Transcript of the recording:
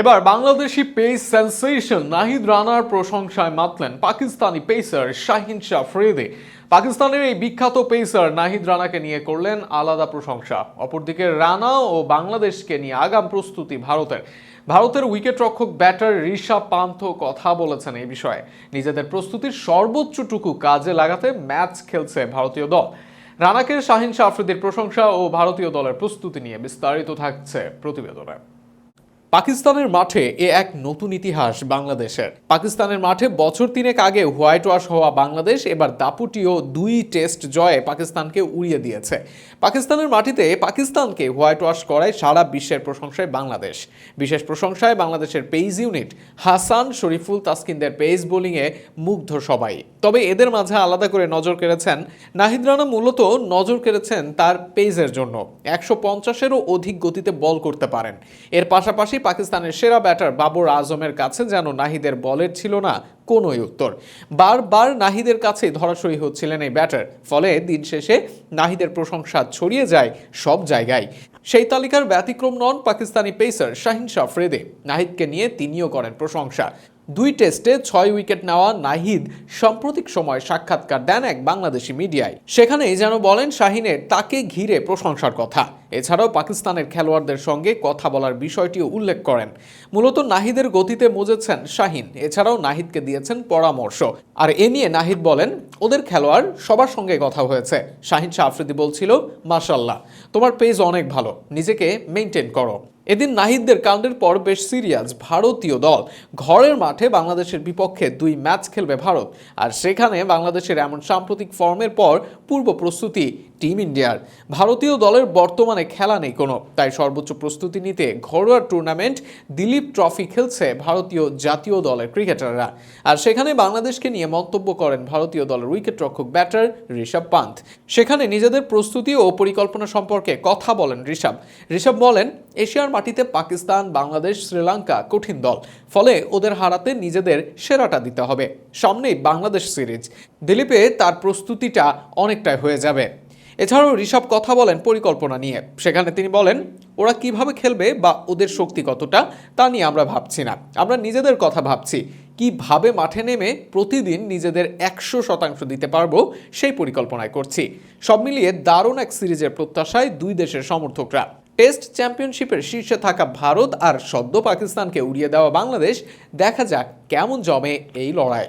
এবার Bangladeshi pace sensation Nahid Rana প্রশংসায় মাতলেন পাকিস্তানি পেসার শাহিন শাহ ফ্রেদে পাকিস্তানের এই বিখ্যাত পেসার নাহিদ রানাকে নিয়ে করলেন আলাদা প্রশংসা। অপরদিকে রানা ও বাংলাদেশকে নিয়ে আগাম প্রস্তুতি ভারতের। ভারতের উইকেট রক্ষক ব্যাটার ঋষভ পান্থ কথা বলেছেন এই বিষয়ে। নিজেদের প্রস্তুতির সর্বোচ্চটুকু কাজে লাগাতে ম্যাচ খেলছে ভারতীয় দল। রানাকে শাহিন শাহ আফ্রিদির প্রশংসা ও ভারতীয় দলের প্রস্তুতি নিয়ে বিস্তারিত থাকছে প্রতিবেদনে। পাকিস্তানের মাঠে এ এক নতুন ইতিহাস বাংলাদেশের। পাকিস্তানের মাঠে বছর তিনেক আগে হোয়াইট ওয়াশ হওয়া বাংলাদেশ এবার দাপুটিও দুই টেস্ট জয়ে পাকিস্তানকে উড়িয়ে দিয়েছে। পাকিস্তানের মাটিতে পাকিস্তানকে হোয়াইট ওয়াশ করায় সারা বিশ্বের প্রশংসায় বাংলাদেশ। বিশেষ প্রশংসায় বাংলাদেশের পেইজ ইউনিট হাসান শরীফুল তাসকিনদের পেইজ বোলিংয়ে মুগ্ধ সবাই। তবে এদের মাঝে আলাদা করে নজর কেড়েছেন নাহিদ রানা, মূলত নজর কেড়েছেন তার পেজের জন্য। একশো পঞ্চাশেরও অধিক গতিতে বল করতে পারেন। এর পাশাপাশি পাকিস্তানের সেরা ব্যাটার বাবর আজমের কাছে যেন নাহিদের বলের ছিল না কোনোই উত্তর। বারবার নাহিদের কাছেই ধরাশয়ী হচ্ছিলেন এই ব্যাটার, ফলে দিন শেষে নাহিদের প্রশংসা ছড়িয়ে যায় সব জায়গায়। সেই তালিকার ব্যতিক্রম নন পাকিস্তানি পেসার শাহিন শাহ ফ্রেদে। নাহিদকে নিয়ে তিনিও করেন প্রশংসা। দুই টেস্টে ছয় উইকেট নেওয়া নাহিদ সাম্প্রতিক সময় সাক্ষাৎকার দেন এক বাংলাদেশি মিডিয়ায়। সেখানেই যেন বলেন শাহিনের তাকে ঘিরে প্রশংসার কথা। এছাড়াও পাকিস্তানের খেলোয়াড়দের সঙ্গে কথা বলার বিষয়টিও উল্লেখ করেন। মূলত নাহিদের গতিতে মজেছেন শাহিন। এছাড়াও নাহিদকে দিয়েছেন পরামর্শ। আর এ নিয়ে নাহিদ বলেন, ওদের খেলোয়াড় সবার সঙ্গে কথা হয়েছে। শাহিন শাহ আফ্রিদি বলছিল মাসাল্লাহ তোমার পেজ অনেক ভালো, নিজেকে মেনটেন করো। এদিন নাহিদদের কাণ্ডের পর বেশ সিরিয়াস ভারতীয় দল। ঘরের মাঠে বাংলাদেশের বিপক্ষে দুই ম্যাচ খেলবে ভারত। আর সেখানে বাংলাদেশের এমন সাম্প্রতিক ফর্মের পর পূর্ব প্রস্তুতি টিম ইন্ডিয়ার। ভারতীয় দলের বর্তমানে খেলা নেই কোনো। তাই সর্বোচ্চ প্রস্তুতি নিতে ঘরোয়া টুর্নামেন্ট দিলীপ ট্রফি খেলছে ভারতীয় জাতীয় দলের ক্রিকেটাররা। আর সেখানে বাংলাদেশকে নিয়ে মন্তব্য করেন ভারতীয় দলের উইকেট রক্ষক ব্যাটার ঋষভ পান্ত সেখানে নিজেদের প্রস্তুতি ও পরিকল্পনা সম্পর্কে কথা বলেন ঋষভ। ঋষভ বলেন এশিয়ার মাটিতে পাকিস্তান, বাংলাদেশ, শ্রীলঙ্কা কঠিন দল। ফলে ওদের হারাতে নিজেদের সেরাটা দিতে হবে। সামনেই বাংলাদেশ সিরিজ। দিলীপে তার প্রস্তুতিটা অনেকটাই হয়ে যাবে। এছাড়াও ঋষভ কথা বলেন পরিকল্পনা নিয়ে। সেখানে তিনি বলেন, ওরা কীভাবে খেলবে বা ওদের শক্তি কতটা, তা নিয়ে আমরা ভাবছি না। আমরা নিজেদের কথা ভাবছি। কীভাবে মাঠে নেমে প্রতিদিন নিজেদের একশো শতাংশ দিতে পারব, সেই পরিকল্পনায় করছি। সব মিলিয়ে দারুণ এক সিরিজের প্রত্যাশায় দুই দেশের সমর্থকরা। টেস্ট চ্যাম্পিয়নশিপের শীর্ষে থাকা ভারত আর সদ্য পাকিস্তানকে উড়িয়ে দেওয়া বাংলাদেশ, দেখা যাক কেমন জমে এই লড়াই।